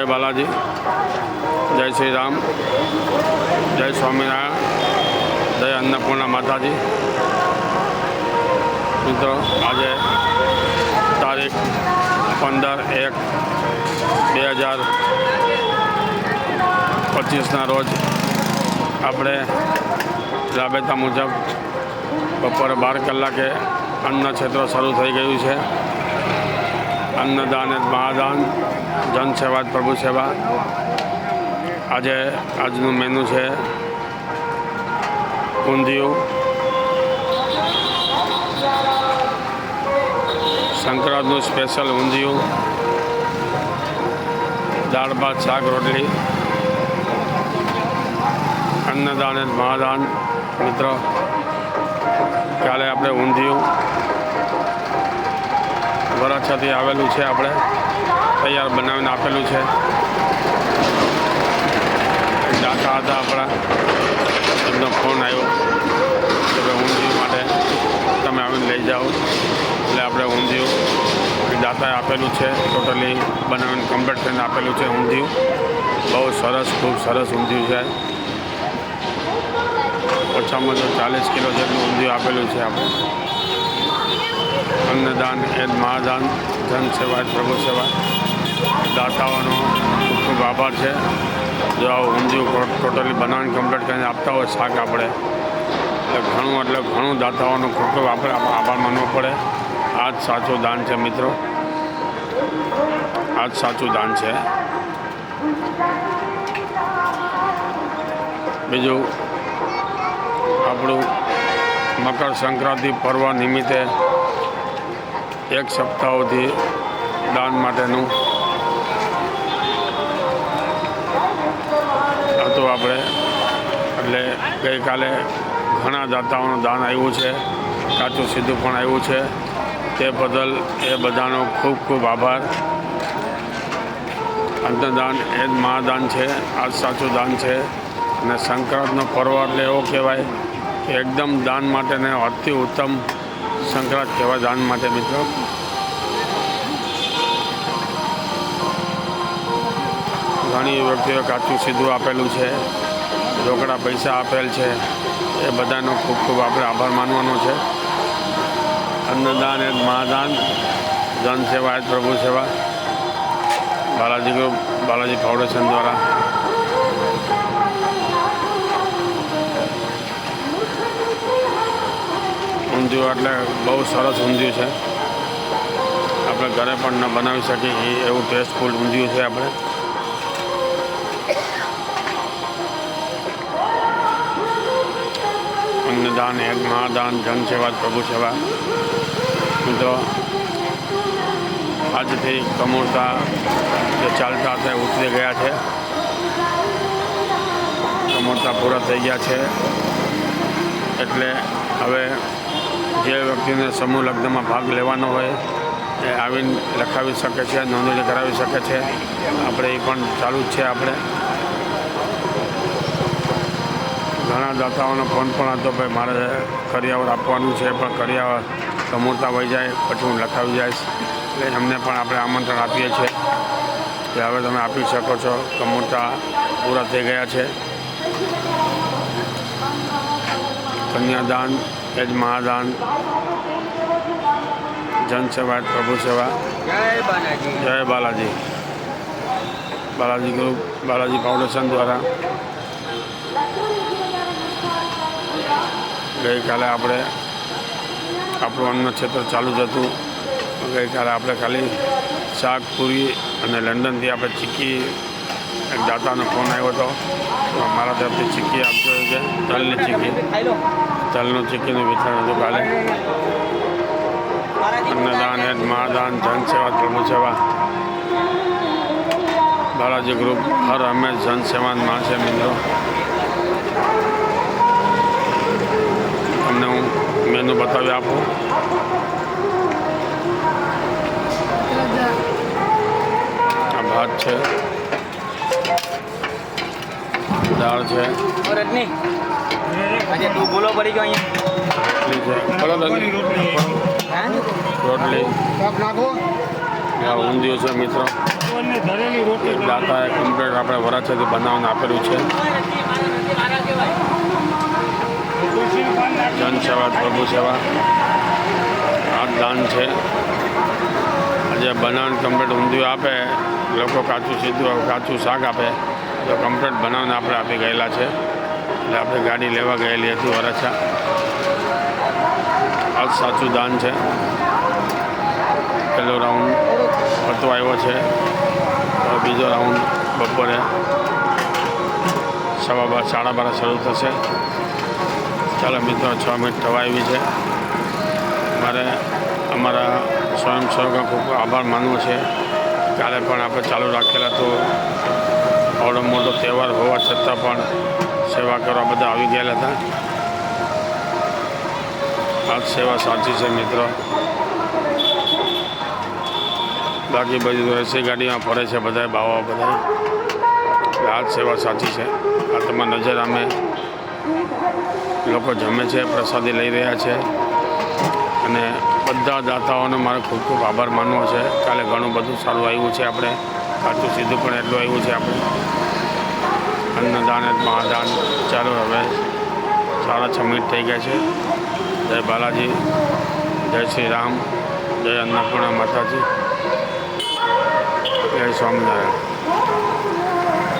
જય બાલાજી, જય શ્રી રામ જય સ્વામિનારાયણ, જય અન્નપૂર્ણા માતાજી. મિત્રો, આજે તારીખ પંદર એક બે હજાર પચીસના રોજ આપણે રાબેતા મુજબ બપોરે બાર કલાકે અન્ન ક્ષેત્ર શરૂ થઈ ગયું છે. અન્નદાન મહાદાન, જનસેવા જ પ્રભુ સેવા. આજે આજનું મેનુ છે ઊંધિયું, સંક્રાંતનું સ્પેશિયલ ઊંધિયું, દાળ, ભાત, શાક, રોટલી, અન્નદાન મહાદાન. મિત્રો, કાલે આપણે ઊંધિયું વરાછાથી આવેલું છે આપણે. તૈયાર બનાવીને આપેલું છે. ડાકા હતા આપણા. એમનો ફોન આવ્યો કે ભાઈ ઊંધિયું માટે તમે આવીને લઈ જાઓ. એટલે આપણે ઊંધિયું દાતાએ આપેલું છે. ટોટલી બનાવીને કમ્પ્લીટ થઈને આપેલું છે ઊંધિયું. બહુ સરસ, ખૂબ સરસ ઊંધિયું છે. ઓછામાં ઓછું ચાલીસ કિલો જેટલું ઊંધિયું આપેલું છે આપણે. અન્નદાન એ મહાદાન, ધન સેવા પ્રભુ સેવા. દાતાઓનો ખૂબ ખૂબ આભાર છે. જો આ ઊંધિયું ટોટલી બનાવીને કમ્પ્લીટ કરીને આપતા હોય શાક આપણે. એટલે ઘણું એટલે ઘણું દાતાઓનો ખૂબ ખૂબ આપણે આભાર માનવો પડે. આ જ સાચું દાન છે મિત્રો. આ જ સાચું દાન છે. બીજું, આપણું મકર સંક્રાંતિ પર્વ નિમિત્તે એક સપ્તાહોથી દાન માટેનું. હતું આપણે એટલે ગઈકાલે ઘણા દાતાઓનું દાન આવ્યું છે, કાચું સીધું પણ આવ્યું છે. તે બદલ એ બધાનો ખૂબ ખૂબ આભાર. અંતદાન એ જ મહાદાન છે, આ સાચું દાન છે. અને સંક્રાંતનો પર્વ એટલે એવો કહેવાય કે એકદમ દાન માટેને અતિ ઉત્તમ સંક્રાંત કહેવા દાન માટે મિત્રો. ઘણી વ્યક્તિઓ કાચું સીધું આપેલું છે, રોકડા પૈસા આપેલ છે. એ બધાનો ખૂબ ખૂબ આપણે આભાર માનવાનો છે. અન્નદાન એ મહાદાન જન સેવા એ પ્રભુ સેવા. બાલાજી ગ્રુપ, બાલાજી ફાઉન્ડેશન દ્વારા ઊંધિયું એટલે બહુ સરસ ઊંધિયું છે. આપણે ઘરે પણ ન બનાવી શકીએ એવું ટેસ્ટફુલ ઊંધિયું છે આપણે. અન્નદાન એક મહાદાન જનસેવા પ્રભુ સેવા. મિત્રો, આજથી કમોરતા જે ચાલતા હતા ઉતરી ગયા છે. કમોરતા પૂરા થઈ ગયા છે. એટલે હવે જે વ્યક્તિને સમૂહ લગ્નમાં ભાગ લેવાનો હોય એ આવીને લખાવી શકે છે, નોંધણી કરાવી શકે છે. આપણે એ પણ ચાલુ જ છે આપણે. ઘણા દાતાઓનો ફોન પણ હતો, ભાઈ, મારે કરિયાવર આપવાનું છે, પણ કરિયાવર કમોરતા વહી જાય, પછી હું લખાવી જઈશ. એટલે એમને પણ આપણે આમંત્રણ આપીએ છીએ કે હવે તમે આપી શકો છો. કમોતા પૂરા થઈ ગયા છે. કન્યાદાન એ જ મહાદાન જનસેવા પ્રભુ સેવા. જય બાલાજી. બાલાજી ગ્રુપ, બાલાજી ફાઉન્ડેશન દ્વારા ગઈકાલે આપણે આપણું અન્ન ક્ષેત્ર ચાલુ જ હતું. ગઈકાલે આપણે ખાલી શાક પૂરી અને લંડનથી આપણે ચીક્કી એક દાતાનો ફોન આવ્યો હતો. મારા તરફથી ચીક્કી આપજો છે તલની ચીક્કી. તલનું ચીક્કીનું વિતરણ હતું કાલે. અન્નદાન જ મહાદાન, જન સેવા, પ્રભુ સેવા. બાલાજી ગ્રુપ, હર હંમેશ જન સેવામાં છે મિત્રો. તમને હું મેનુ બતાવી આપું. આ ભાત છે. દાળ છે. આજે તું પડી ગયો અહીંયા. રોટલી ઊંધિયું છે મિત્રો. દાતાએ કમ્પ્લેટ આપણે વરાછાથી બનાવીને આપેલું છે. જન સેવા પ્રભુ સેવા. આ દાન છે. આજે બનાવીને કમ્પ્લેટ ઊંધિયું આપે. લોકો કાચું સીધું કાચું શાક આપે. તો કમ્પ્લેટ બનાવીને આપણે આપી ગયેલા છે. એટલે આપણે ગાડી લેવા ગયેલી હતી વરસા આ સાચું દાન છે. પહેલો રાઉન્ડ પતો આવ્યો છે. બીજો રાઉન્ડ બપોરે સવા બાર, સાડા બાર શરૂ થશે. ચાલો મિત્રો, છ મિનિટ થવા આવી છે. મારે અમારા સ્વયંસેવકો ખૂબ આભાર માનવો છે. કાલે પણ આપણે ચાલુ રાખેલા તો આવડો મોટો તહેવાર હોવા છતાં પણ સેવા કરવા બધા આવી ગયેલા હતા. આ સેવા સાચી છે મિત્રો. બાકી બધી રસી ગાડીમાં ફરે છે બધા બાવા બધા આ સેવા સાચી છે. આ તમારી નજર અમે લોકો જમે છે, પ્રસાદી લઈ રહ્યા છે. અને બધા દાતાઓનો મારે ખૂબ ખૂબ આભાર માનવો છે. કાલે ઘણું બધું સારું આવ્યું છે આપણે. કાચું સીધું પણ એટલું આવ્યું છે આપણું. અન્નદાન, મહાદાન. ચાલો હવે સાડા છ મિનિટ થઈ ગયા છે. જય બાલાજી, જય શ્રી રામ, જય અન્નપૂર્ણા માતાજી, જય સ્વામિનારાયણ.